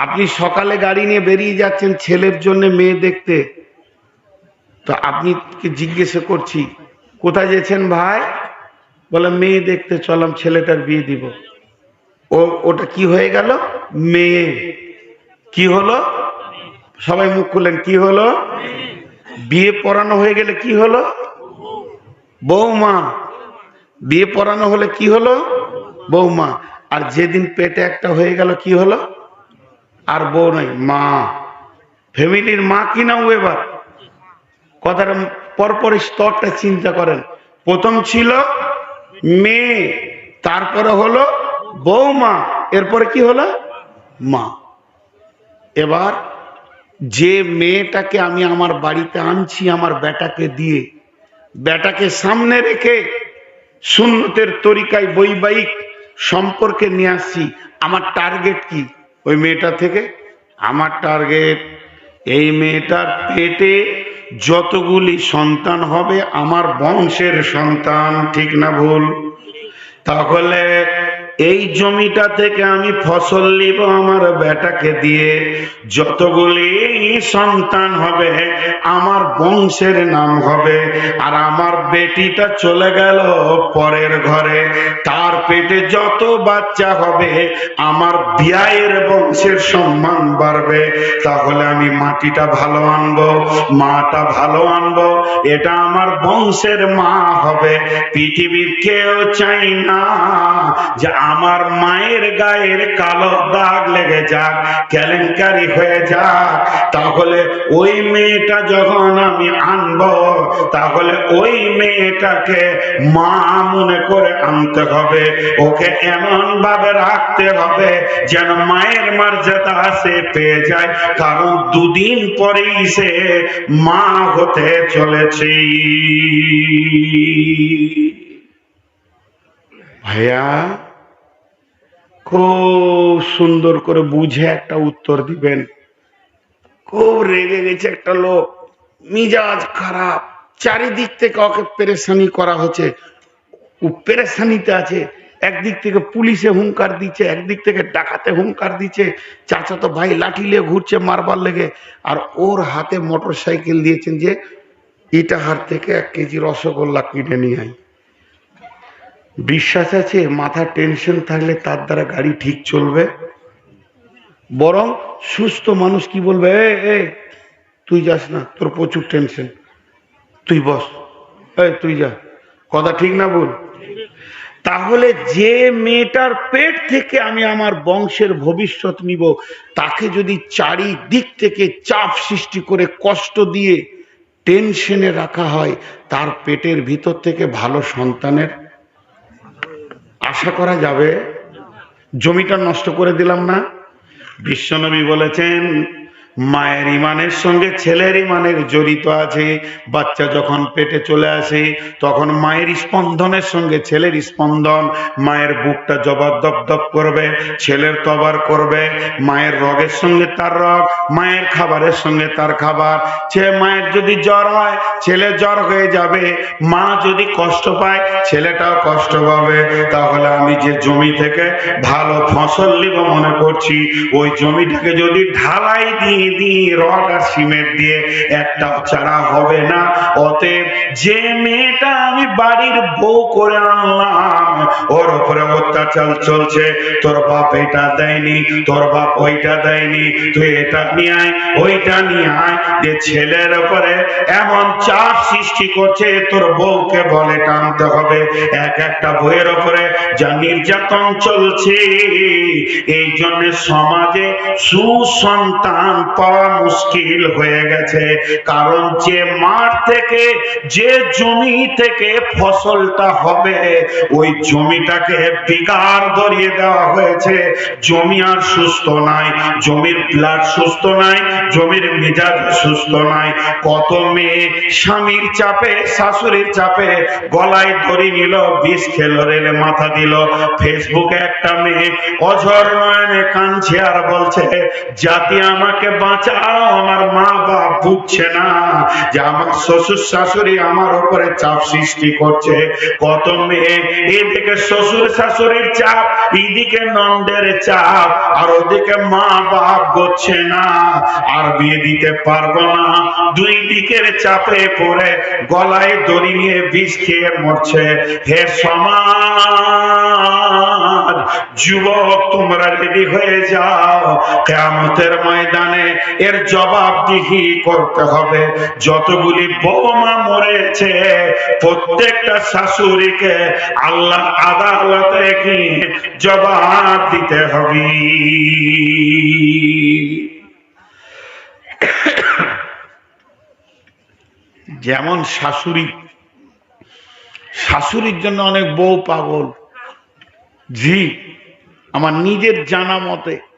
আপনি সকালে গাড়ি নিয়ে বেরিয়ে যাচ্ছেন ছেলের জন্য, মেয়ে দেখতে। তো আপনি জিজ্ঞেস করছি, কোথায় যেছেন ভাই? বলে, মেয়ে দেখতে চলাম ছেলেটার বিয়ে দিব। ও, ওটা কি হয়ে গেল? মেয়ে। কি হলো? সবাই মুখ খুললেন, কি হলো? বিয়ে পড়ানো হয়ে গেলে কি হলো? বৌমা। বিয়ে পড়ানো হলে কি হলো? বৌমা। আর যেদিন পেটে একটা হয়ে গেল, কি হলো? আর বউ নাই, মা। ফ্যামিলির মা কি ও এবার? কথাটা পরপর স্তরটা চিন্তা করেন। প্রথম ছিল মেয়ে, তারপরে হলো বৌমা এরপরে কি হলো? মা। এবার যে মেয়েটাকে আমি আমার বাড়িতে আনছি, আমার বেটাকে দিয়ে, বেটাকে সামনে রেখে সুন্নতের তরিকায় বৈবাহিক সম্পর্কে নিয়ে আসছি, আমার টার্গেট কি? ওই মেয়েটা থেকে। আমার টার্গেট এই মেয়েটার পেটে যতগুলি সন্তান হবে, আমার বংশের সন্তান, ঠিক না ভুল? তাহলে এই জমিটা থেকে আমি ফসল নিব আমার বেটাকে দিয়ে। যতগুলি সন্তান হবে, আমার বংশের নাম হবে, আর আমার বেটিটা চলে গেল পরের ঘরে। তার পেটে যত বাচ্চা হবে, আমার বিয়ের বংশের সম্মান বাড়বে। তাহলে আমি মাটিটা ভালো আনব, মাটা ভালো আনব, এটা আমার বংশের মা হবে। পৃথিবীর কেউ চাই না যে আমার মায়ের গায়ের কালো দাগ লেগে যাক, কেলেঙ্কারি হয়ে যাক। তাহলে ওই মেয়েটা যখন আমি আনব, তাহলে ওই মেয়েটাকে মা মনে করে আনতে হবে। ওকে এমন ভাবে রাখতে হবে যেন মায়ের মর্যাদা সে পেয়ে যায়। কারণ দুদিন পরেই সে মা হতে চলেছে। ভাইয়া? খুব সুন্দর করে বুঝে একটা উত্তর দিবেন। খুব রেগে গেছে একটা লোক। মিজাজ খারাপ। চারিদিক থেকে ওকে পেরেশানি করা হচ্ছে। পেরেশানিতে আছে। একদিক থেকে পুলিশে হুঙ্কার দিচ্ছে, একদিক থেকে ডাকাতে হুঙ্কার দিচ্ছে। চাচা তো ভাই লাঠি নিয়ে ঘুরছে মারবার লেগে। আর ওর হাতে মোটর সাইকেল দিয়েছেন যে, ইটাহার থেকে এক কেজি রসগোল্লা কিনে নিয়ে আয়। বিশ্বাস আছে মাথা টেনশন থাকলে তার দ্বারা গাড়ি ঠিক চলবে? বরং সুস্থ মানুষ কি বলবে, এ এ, তুই যাস না, তোর প্রচুর টেনশন তুই বস। এই তুই যা। কথা ঠিক না বল তাহলে যে মেয়েটার পেট থেকে আমি আমার বংশের ভবিষ্যৎ নিব, তাকে যদি চারিদিক থেকে চাপ সৃষ্টি করে কষ্ট দিয়ে টেনশনে রাখা হয়, তার পেটের ভিতর থেকে ভালো সন্তানের আশা করা যাবে জমিটা নষ্ট করে দিলাম না। বিশ্বনবী বলেছেন মায়ের ইমানের সঙ্গে ছেলের ইমানের জড়িত আছে। বাচ্চা যখন পেটে চলে আসে, তখন মায়ের স্পন্দনের সঙ্গে ছেলের স্পন্দন, মায়ের বুকটা জবাব দপ দপ করবে, ছেলের তবার করবে, মায়ের রগের সঙ্গে তার রগ, মায়ের খাবারের সঙ্গে তার খাবার। সে মায়ের যদি জ্বর হয়, ছেলে জ্বর হয়ে যাবে, মা যদি কষ্ট পায়, ছেলেটাও কষ্ট পাবে। তাহলে আমি যে জমি থেকে ভালো ফসল নিব মনে করছি, ওই জমিটাকে যদি ঢালাই দিয়ে অত্যাচার চলছে, তোর বাপ এটা দেয়নি, তোর বাপ ওইটা দেয়নি, তুই এটা নিয়ে আয়, ওইটা নিয়ে আয়, যে ছেলের উপরে এমন চাপ সৃষ্টি করছে, তোর বউকে বলে টানতে হবে। এক একটা বইয়ের উপরে যা নির্যাতন চলছে, এই জন্য সমাজে সুসন্তান পাওয়া মুশকিল হয়ে গেছে। কারণ যে মাঠ থেকে, যে জমি থেকে ফসলটা হবে, ওই জমিটাকে বিকার ধরিয়ে দেওয়া হয়েছে। জমি আর সুস্থ নাই, জমির ব্লাড সুস্থ নাই, জমির মেজাজ সুস্থ নাই। কত মেয়ে স্বামীর চাপে, শাশুড়ির চাপে গলায় ধরে নিল, বিষ খেলো, রেলে মাথা দিল। ফেসবুকে একটা মেয়ে অঝর নয়নে কাঁদছে আর বলছে, জাতি আমাকে বাঁচাও আমার মা বাপ বুঝছে না যে আমার শ্বশুর শাশুড়ি আমার উপরে চাপ সৃষ্টি করছে। কত মেয়ে এদিকে শ্বশুর শাশুড়ির চাপ, এদিকে নন্দের চাপ, আর ওদিকে মা বাপ না। আর বিয়ে দিতে পারব না। দুই দিকের চাপে পড়ে গলায় দড়ি নিয়ে বিষ খেয়ে মরছে। হে সমাজ, যুবক, তোমরা রেডি হয়ে যাও। কেমতের ময়দানে এর জবাবদিহি করতে হবে। যতগুলি বৌমা মরেছে, প্রত্যেকটা শাশুড়িকে আল্লাহ আদালতে কি জবাব দিতে হবে। যেমন শাশুড়ি, শাশুড়ির জন্য অনেক বউ পাগল। জি, আমার নিজের জানা মতে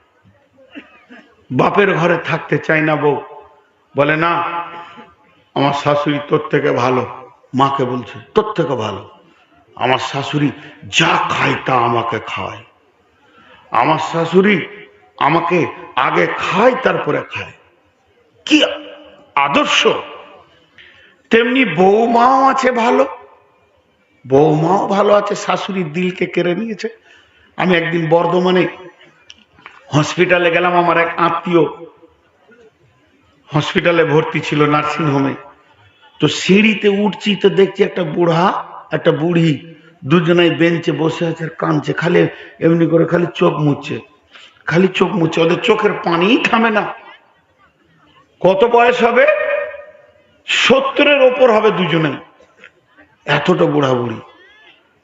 বাপের ঘরে থাকতে চাই না বউ। বলে, না, আমার শাশুড়ি তোর থেকে ভালো। মাকে বলছে, তোর থেকে ভালো। আমার শাশুড়ি যা খায় তা আমাকে খায়। আমার শাশুড়ি আমাকে আগে খায়, তারপরে খায়। কি আদর্শ! তেমনি বৌমাও আছে ভালো। বৌমাও ভালো আছে শাশুড়ির দিলকে কেড়ে নিয়েছে। আমি একদিন বর্ধমানে হসপিটালে গেলাম আমার এক আত্মীয়। হসপিটালে ভর্তি ছিল নার্সিং হোমে। তো সিঁড়িতে উঠছি, তো দেখছি একটা বুড়া, একটা বুড়ি দুজনাই বেঞ্চে বসে আছে আর কাঁদছে। খালি এমনি করে খালি চোখ মুছছে। খালি চোখ মুছছে, ওদের চোখের পানিই থামে না। কত বয়স হবে? সত্তরের ওপর হবে দুজনে এতটা বুড়া বুড়ি।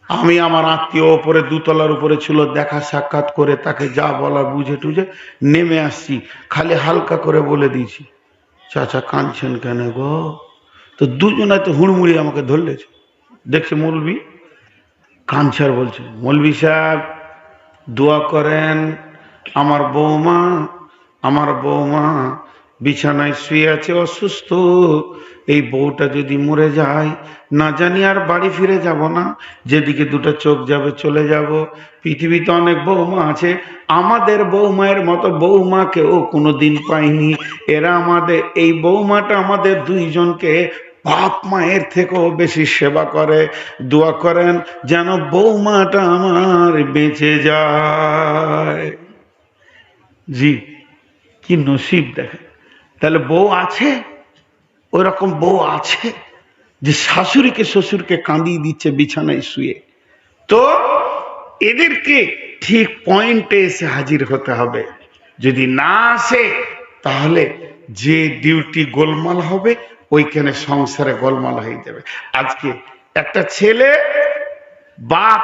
আমি আমার আত্মীয় ওপরে দুতলার উপরে ছিল, দেখা সাক্ষাৎ করে তাকে যা বলা বুঝে টুঝে নেমে আসছি। খালি হালকা করে বলে দিয়েছি, চাচা কাঁদছেন কেন গো? তো দুজনে তো হুড়মুড়ি আমাকে ধরলেছে দেখছে মৌলবি কাঁদছে আর বলছে মৌলবি সাহেব, দোয়া করেন, আমার বৌমা আমার বৌমা বিছানায় শুয়ে আছে অসুস্থ। এই বউটা যদি মরে যায়, না জানি আর বাড়ি ফিরে যাব না। যেদিকে দুটো চোখ যাবে চলে যাব। পৃথিবীতে অনেক বৌমা আছে। আমাদের বৌমায়ের মতো বৌমাকেও কোনোদিন পাইনি। এরা আমাদের, এই বৌমাটা আমাদের দুইজনকে বাপ মায়ের থেকেও বেশি সেবা করে। দোয়া করেন যেন বৌমাটা আমার বেঁচে যায়। জি, কি নসিব দেখেন। তাহলে বউ আছে? ওই রকম বউ আছে যে শাশুড়িকে, শ্বশুরকে কাঁদিয়ে দিচ্ছে, বিছানায় শুয়ে। তো এদেরকে ঠিক পয়েন্টে এসে হাজির হতে হবে। যদি না আসে, তাহলে যে ডিউটি গোলমাল হবে, ওইখানে সংসারে গোলমাল হয়ে যাবে। আজকে একটা ছেলে, বাপ,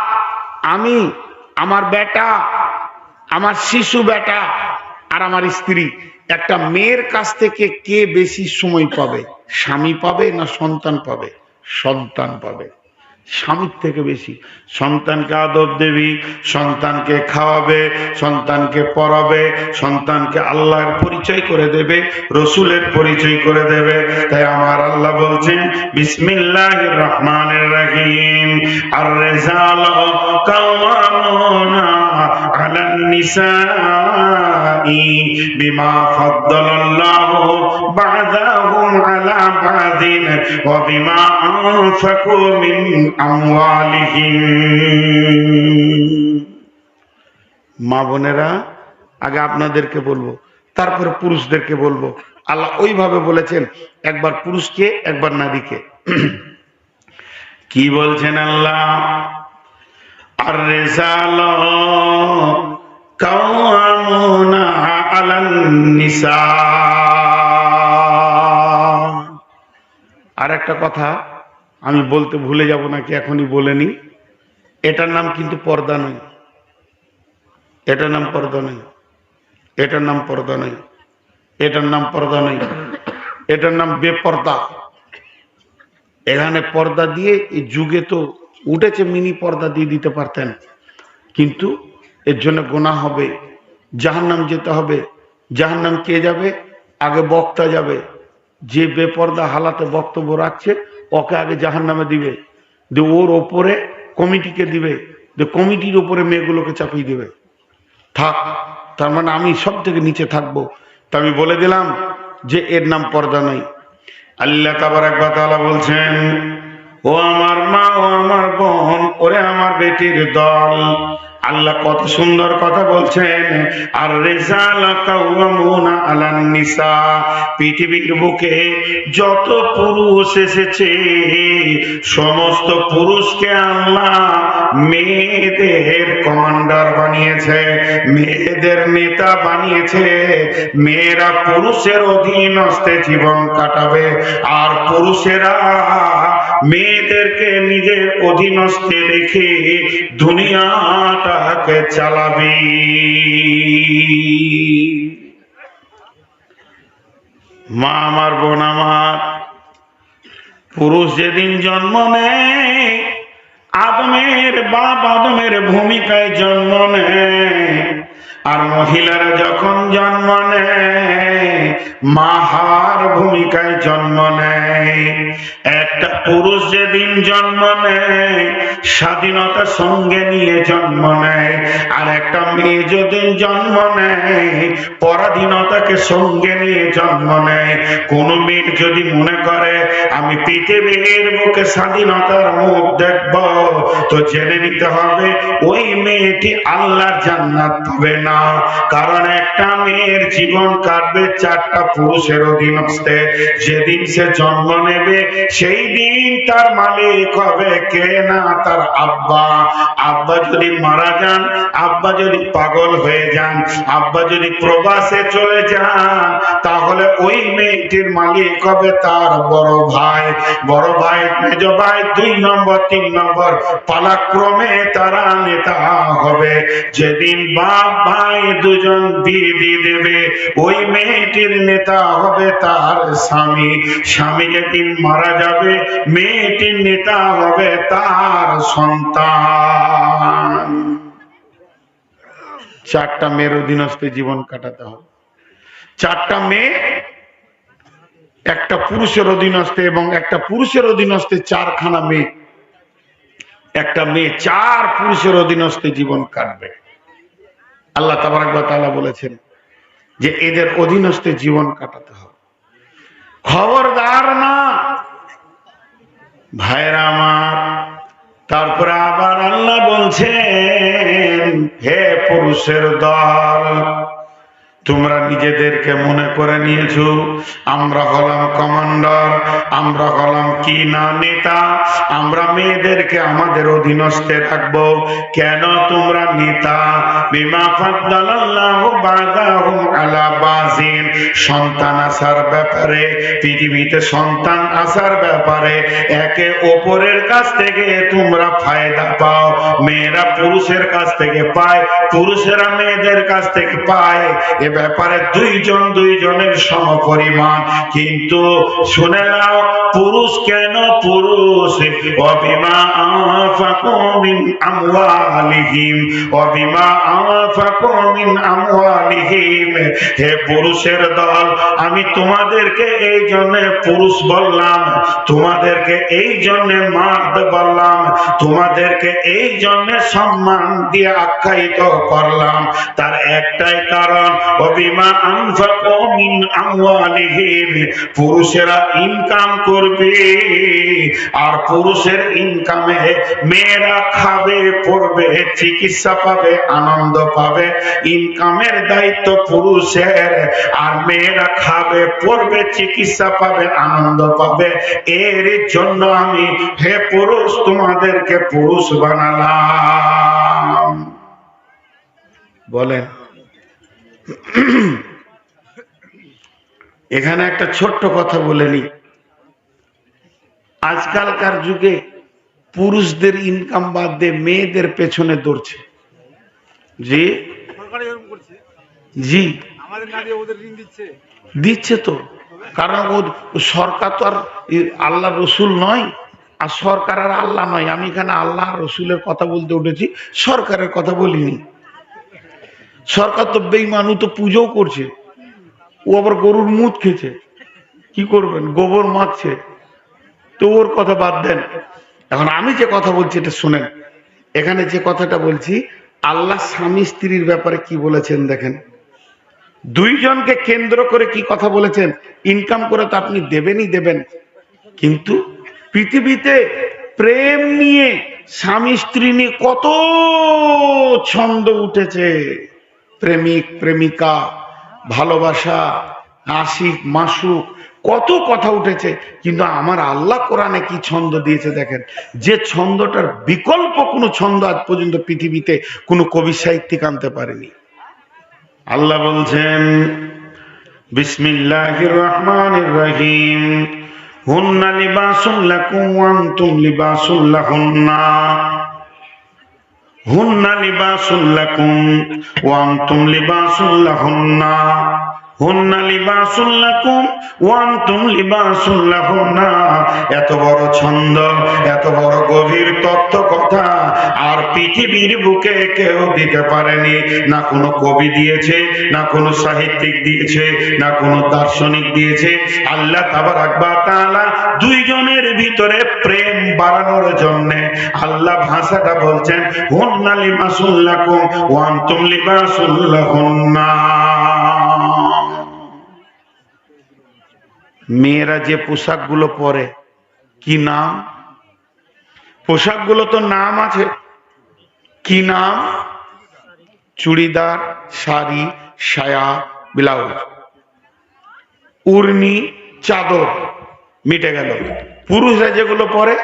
আমি, আমার বেটা, আমার শিশু বেটা, আর আমার স্ত্রী একটা মেয়ের কাছ থেকে কে বেশি সময় পাবে? স্বামী পাবে না সন্তান পাবে? সন্তান পাবে। স্বামীর থেকে বেশি। সন্তানকে আদব দেবী, সন্তানকে খাওয়াবে, সন্তানকে পড়াবে, সন্তানকে আল্লাহর পরিচয় করে দেবে, রসুলের পরিচয় করে দেবে। তাই আমার আল্লাহ বলছেন বিসমিল্লাহ রহমানের রাহিম। আর রেজাল কাওয়ামুনা মা বোনেরা আগে আপনাদেরকে বলব তারপরে পুরুষদেরকে বলব। আল্লাহ ওইভাবে বলেছেন একবার পুরুষকে একবার নারীকে। কি বলছেন আল্লাহ? আর রেজাল কাওয়ামুনা আলান নিসা। আর একটা কথা, আমি বলতে ভুলে যাব নাকি এখনই বলেনি এটার নাম কিন্তু পর্দা নয়। এটার নাম পর্দা নয়। এটার নাম পর্দা নয়। এটার নাম পর্দা নয়। এটার নাম বেপর্দা। এখানে পর্দা দিয়ে এই যুগে তো উঠেছে মিনি পর্দা দিয়ে দিতে পারতেন। কিন্তু এর জন্য গোনা হবে জাহার নাম যেতে হবে। জাহার নাম কে যাবে? আগে বক্তা যাবে। যে বেপর্দা হালাতে বক্তব্য রাখছে, ওকে আগে জাহার নামে দিবে। যে ওর ওপরে কমিটিকে দিবে, যে কমিটির ওপরে মেয়েগুলোকে চাপিয়ে দিবে। থাক, তার মানে আমি সব থেকে নিচে থাকব। তা আমি বলে দিলাম যে এর নাম পর্দা নয়। আল্লাহ তাবার একবার বলছেন ও আমার মা, ও আমার বোন, ওরে আমার বেটির দল। আল্লাহ কত সুন্দর কথা বলছেন। আর নিসা। পৃথিবীর বুকে যত পুরুষ এসেছে, সমস্ত পুরুষকে আল্লাহ মেয়েদের কমান্ডার বানিয়েছে, মেয়েদের নেতা বানিয়েছে। মেয়েরা পুরুষের অধীনস্থে জীবন কাটাবে, আর পুরুষেরা মেয়েদেরকে নিজের অধীনস্থে রেখে দুনিয়াটাকে চালাবে। মা আমার বোন আমার, পুরুষ যেদিন জন্ম নেয়, আদমের বাপ আদমের ভূমিকায় জন্ম নেয়। আর মহিলারা যখন জন্ম নেয়, মাহার ভূমিকায় জন্ম নেয়। একটা পুরুষ যেদিন জন্ম নেয়, স্বাধীনতা সঙ্গে নিয়ে জন্ম নেয়। আর একটা মেয়ে যেদিন জন্ম নেয়, পরাধীনতাকে সঙ্গে নিয়ে জন্ম নেয়। কোন মেয়ে যদি মনে করে, আমি পৃথিবীর বুকে স্বাধীনতার মুখ দেখব তো জেনে নিতে হবে, ওই মেয়েটি আল্লাহর জান্নাত পাবে না। কারণ একটা মেয়ের জীবন কাটবে চারটা পুরুষের অধীনস্থে। যেদিন সে জন্ম নেবে, সেই দিন তার মালিক হবে। কে না? তার আব্বা। আব্বা যদি মারা যান, আব্বা যদি পাগল হয়ে যান, আব্বা যদি প্রবাসে চলে যান, তাহলে ওই মেয়েটির মালিক হবে তার বড় ভাই। বড় ভাই, মেজ ভাই, দুই নম্বর, তিন নম্বর। পালাক্রমে তারা নেতা হবে। যেদিন বাপ ভাই দুজন বিয়ে দিয়ে দেবে। ওই মেয়েটির নেতা হবে তার স্বামী। স্বামী যেদিন মারা যাবে? মেয়েটির নেতা হবে তার সন্তান। চারটা মেয়ের অধীনস্থে জীবন কাটাতে হবে। চারটা মেয়ে একটা পুরুষের অধীনস্থে এবং একটা পুরুষের অধীনস্থে চারখানা মেয়ে। একটা মেয়ে চার পুরুষের অধীনস্থে জীবন কাটবে। আল্লাহ তাবারাক বলেছেন যে এদের অধীনস্থে জীবন কাটাতে হবে। খবরদার না। ভাইরা আমার, তারপরে আবার আল্লাহ বলছেন, হে পুরুষের দল তোমরা নিজেদেরকে মনে করে নিয়েছো। আমরা হলাম কমান্ডার, আমরা হলাম কি না নেতা, আমরা মেয়েদেরকে আমাদের অধীনস্থে রাখব। কেন তোমরা নেতা? সন্তান আসার ব্যাপারে, পৃথিবীতে সন্তান আসার ব্যাপারে একে অপরের কাছ থেকে তোমরা ফায়দা পাও। মেয়েরা পুরুষের কাছ থেকে পায়, পুরুষেরা মেয়েদের কাছ থেকে পায়। ব্যাপারে দুইজন দুইজনের সম পরিমাণ কিন্তু শুনে নাও, পুরুষ কেন পুরুষ? হে পুরুষের দল, আমি তোমাদেরকে এই জন্য পুরুষ বললাম, তোমাদেরকে এই জন্য মার্দ বললাম, তোমাদেরকে এই জন্য সম্মান দিয়ে আখ্যায়িত করলাম। তার একটাই কারণ অবিমা আনফাকু মিন আমওয়ালিহিম পুরুষেরা ইনকাম করবে, আর পুরুষের ইনকামে মেয়েরা খাবে, পড়বে, চিকিৎসা পাবে, আনন্দ পাবে। ইনকামের দায়িত্ব পুরুষের, আর মেয়েরা খাবে, পড়বে, চিকিৎসা পাবে, আনন্দ পাবে। এর জন্য আমি হে পুরুষ, তোমাদেরকে পুরুষ বানালাম। বলেন এখানে একটা ছোট্ট কথা বলে নি। আজকালকার যুগে পুরুষদের ইনকাম বাদ দিয়ে মেয়েদের পেছনে দৌড়ছে। জি? জি। দিচ্ছে। দিচ্ছে তো। কারণ ও সরকার তো আর আল্লাহ রসুল নয় আর সরকার আর আল্লাহ নয়। আমি এখানে আল্লাহ রসুলের কথা বলতে উঠেছি সরকারের কথা বলিনি। সরকার তো বেইমান ও তো পুজোও করছে। ও আবার গরুর মুদ খেছে কি করবেন? গোবর মাখছে। তো ওর কথা বাদ দেন। এখন আমি যে কথা বলছি এটা শুনেন। এখানে যে কথাটা বলছি, আল্লাহ স্বামী স্ত্রীর ব্যাপারে কি বলেছেন দেখেন। দুইজনকে কেন্দ্র করে কি কথা বলেছেন? ইনকাম করে তো আপনি দেবেনই দেবেন। কিন্তু পৃথিবীতে প্রেম নিয়ে স্বামী স্ত্রী নিয়ে কত ছন্দ উঠেছে। প্রেমিক, প্রেমিকা, ভালোবাসা আশিক মাসুক, কত কথা উঠেছে, কিন্তু আমার আল্লাহ কোরআনে কি ছন্দ দিয়েছে দেখেন। যে ছন্দটার বিকল্প কোনো ছন্দ আজ পর্যন্ত পৃথিবীতে কোনো কবি সাহিত্যিক আনতে পারেনি। আল্লাহ বলছেন, বিসমিল্লাহির রহমানির রহিম। হুন্না লিবাসুল লাকুম ওয়া আনতুম লিবাসুল লাহুন্না। হুন্না লিবাসুল লাকুম ওয়া আনতুম হুন্না লিবাসুল লাকুম ওয়া আনতুম এত বড় ছন্দ, এত বড় গভীর তত্ত্ব কথা আর পৃথিবীর বুকে কেউ দিতে পারেনি। না কোনো কবি দিয়েছে, না কোনো সাহিত্যিক দিয়েছে, না কোনো দার্শনিক দিয়েছে। আল্লাহ তাবারাক ওয়া তাআলা দুইজনের ভিতরে প্রেম বাড়ানোর জন্য আল্লাহ ভাষাটা বলছেন, হুন্না লিবাসুল লাকুম ওয়া আনতুম মেয়েরা যে পোশাকগুলো পরে, কি নাম? পোশাকগুলো তো নাম আছে। কি নাম? চুড়িদার, শাড়ি, সায়া, ব্লাউজ। উর্নি, চাদর, মিটে গেল। পুরুষরা যেগুলো পরে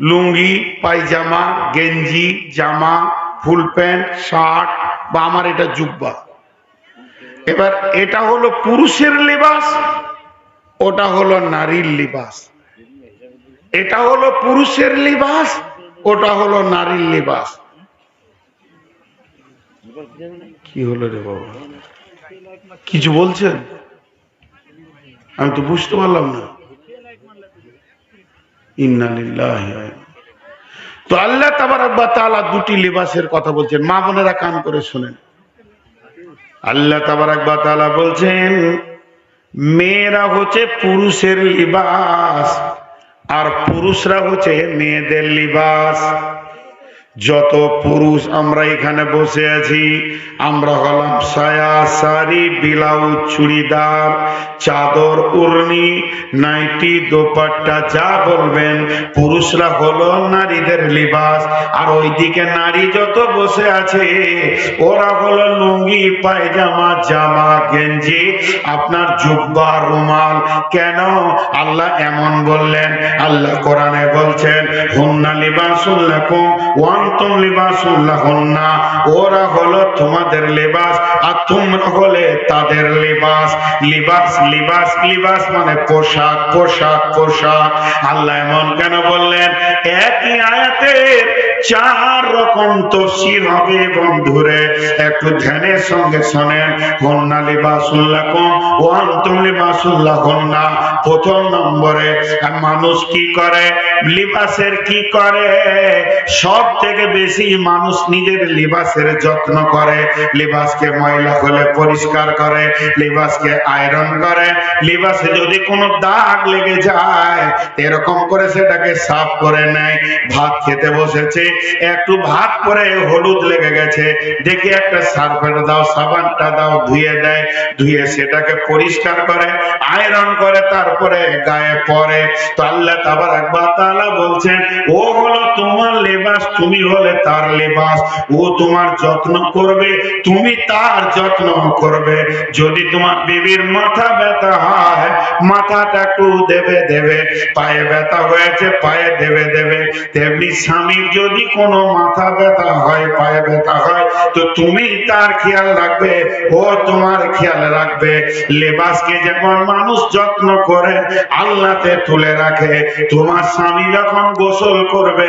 লুঙ্গি, পায়জামা, গেঞ্জি, জামা, ফুল প্যান্ট, শার্ট বা আমার এটা জুব্বা। এবার এটা হলো পুরুষের লেবাস, ওটা হলো নারীর লিবাস। এটা হলো পুরুষের লিবাস, ওটা হলো নারীর লিবাস। কি হলো রে বাবা? কিছু বলছেন? আমি তো বুঝতে পারলাম না। তো আল্লাহ তাবারাক তাআলা দুটি লিবাসের কথা বলছেন। মা বোনেরা কান করে শোনেন। আল্লাহ তাবারাক ওয়া তাআলা বলছেন, মেয়েরা হচ্ছে পুরুষের লিবাস আর পুরুষরা হচ্ছে মেয়েদের লিবাস। যত পুরুষ আমরা এখানে বসে আছি, আমরা হলাম সায়া শাড়ি ব্লাউজ, চুড়িদার, চাদর, উর্নি, নাইটি, দোপাট্টা, যা বলবেন। পুরুষরা হলো নারীদের লিবাস, আর ওইদিকে নারী যত বসে আছে, ওরা হলো লুঙ্গি, পায়জামা, জামা, গেঞ্জি। আপনার জুব্বা, রুমাল, কেন? আল্লাহ এমন বললেন, আল্লাহ কোরআনে বলছেন, হুন্না লিবাসুল্লাকুম ওয়ান্তুম লিবাসুল্লাহুন্না ওরা হলো তোমাদের লিবাস, আর তোমরা হলে তাদের লিবাস। লিবাস লিবাস লিবাস মানে পোশাক পোশাক পোশাক। আল্লাহ এমন কেন বললেন? একই আয়াতের চার রকম তফসির হবে বন্ধুরে। একটু ধ্যানের সঙ্গে শোনেন হন্না লিবাসুল্লাকুম ও আন্তুম লিবাসুল্লাহুন্না প্রথম নম্বরে, মানুষ কি করে? লিবাসের কি করে? সব থেকে বেশি মানুষ নিজের লিবাসের যত্ন করে। লিবাসকে ময়লা হলে পরিষ্কার করে, লিবাসকে আয়রন করে। লিবাসে যদি কোনো দাগ লেগে যায়, এরকম করে সেটাকে সাফ করে নেয়। ভাত খেতে বসেছে একটু ভাত করে হলুদ লেগে গেছে। দেখি একটা সার্ফের দাও, সাবানটা দাও, ধুয়ে দেয়, ধুয়ে সেটাকে পরিষ্কার করে, আয়রন করে, তারপরে গায়ে পরে। তো আল্লাহ তাবার একবার তাআলা বলছেন, ও হলো তোমার লেবাস তুমি হলে তার লেবাস। ও তোমার যত্ন করবে, তুমি তার যত্ন করবে। যদি তোমার বিবির মাথা ব্যথা হয়, মাথাটা একটু দেবে দেবে। পায়ে ব্যথা হয়েছে, পায়ে দেবে দেবে। তেমনি স্বামীর যদি কোনো মাথা ব্যথা হয়, পায়ে ব্যথা হয়, তো তুমি তার খেয়াল রাখবে, ও তোমার খেয়াল রাখবে। লেবাসকে যেমন মানুষ যত্ন করে আল্লাহতে তুলে রাখে, তোমার স্বামী যখন গোসল করবে,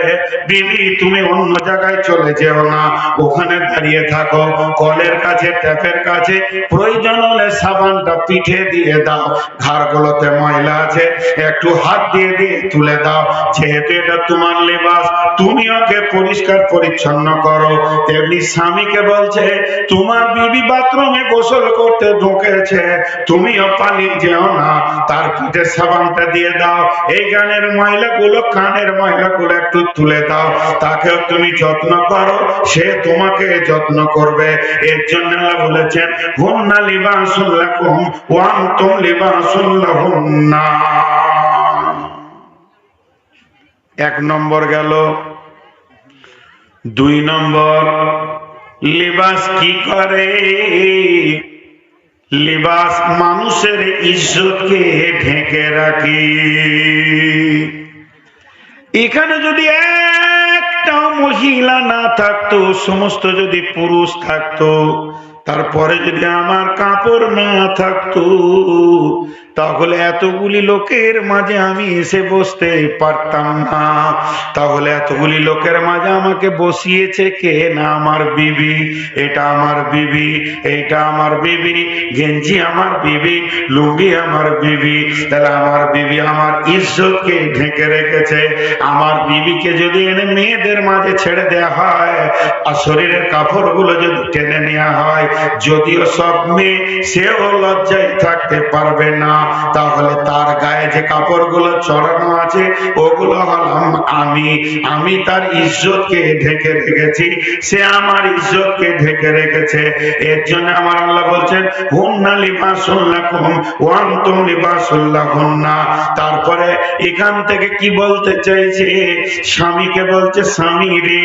বিবি, তুমি অন্য জায়গায় চলে যেও না, ওখানে দাঁড়িয়ে থাকো, কলের কাছে, ট্যাপের কাছে, প্রয়োজন হলে সাবানটা পিঠে দিয়ে দাও, ঘাড়গুলোতে ময়লা আছে, একটু হাত দিয়ে দিয়ে তুলে দাও, যেহেতু এটা তোমার লেবাস তুমি ওকে পরিষ্কার পরিচ্ছন্ন করো। তেমনি স্বামীকে বলছে, তোমার বিবি বাথরুমে গোসল করতে ঢুকেছে। তুমিও পালিয়ে যেও না। তার পিঠে সাবানটা দিয়ে দাও। এই গানের ময়লাগুলো, কানের ময়লাগুলো একটু তুলে দাও। তাকেও তুমি যত্ন করো। সে তোমাকে যত্ন করবে। এর জন্য আল্লাহ বলেছেন, হুন্না লিবাসুল লাকুম ওয়া আনতুম লিবাসুল লাহুন্না। এক নম্বর গেল দুই নম্বর, লিবাস কি করে? লিবাস মানুষের ইজ্জতকে ঢেকে রাখে। এখানে যদি একটা মহিলা না থাকতো, সমস্ত যদি পুরুষ থাকতো তারপরে যদি আমার কাপড় না থাকতো, তাহলে এতগুলি লোকের মাঝে আমি এসে বসতে পারতাম না। তাহলে এতগুলি লোকের মাঝে আমাকে বসিয়েছে কে না? আমার বিবি। এটা আমার বিবি, এইটা আমার বিবি, গেঞ্জি আমার বিবি, লুঙ্গি আমার বিবি। তাহলে আমার বিবি আমার ইজ্জতকে ঢেকে রেখেছে। আমার বিবিকে যদি এনে মেয়েদের মাঝে ছেড়ে দেওয়া হয়, আর শরীরের কাপড়গুলো যদি টেনে নেওয়া হয় যদিও সব মেয়ে সেও লজ্জায় থাকতে পারবে না। তাহলে তার গায়ে যে কাপড়গুলো চড়ানো আছে, ওগুলো হলাম আমি। আমি তার ইজ্জতকে ঢেকে রেখেছি। সে আমার ইজ্জতকে ঢেকে রেখেছে। এর জন্য আমার আল্লাহ বলছেন, হুন্না লিবাসুল্লাকুম ওয়ান্তুম লিবাসুল্লাহুন্না তারপরে এখান থেকে কি বলতে চাইছে? স্বামীকে বলছে, স্বামী রে,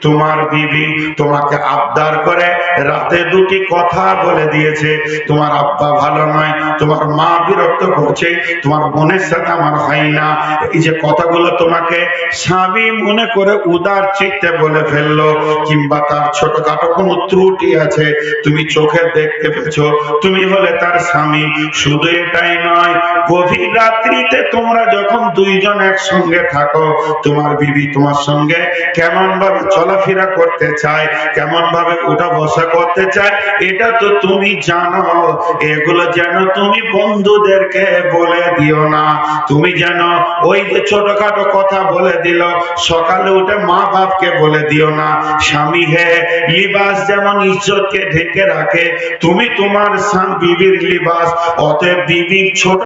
তোমার বিবি তোমাকে আবদার করে রাতে দুটি কথা বলে দিয়েছে। তোমার আব্বা ভালো নয়, তোমার মা বিরক্ত করছে, তোমার বোনের সাথে আমার হয় না। এই যে কথাগুলো তোমাকে স্বামী মনে করে উদার চিত্তে বলে ফেলল, কিংবা তার ছোটখাটো কোনো ত্রুটি আছে, তুমি চোখে দেখতে পেয়েছ, তুমি হলে তার স্বামী। শুধু এটাই নয়, গভীর রাত্রিতে তোমরা যখন দুইজন একসঙ্গে থাকো, তোমার বিবি তোমার সঙ্গে কেমন ভাবে চলাফেরা করতে চায় কেমন ভাবে উঠা বসা করতে চায়, এটা তো তুমি জানো। এগুলো যেন তুমি বন্ধুদেরকে বলে দিও না। তুমি যেন ওই যে ছোটখাটো কথা বলে দিল, সকালে উঠে মা বাপকে বলে দিও না। স্বামী হে, লিবাস যেমন ইজ্জতকে ঢেকে রাখে, তুমি তোমার স্বামী বিবির লিবাস, অতএব বিবির ছোট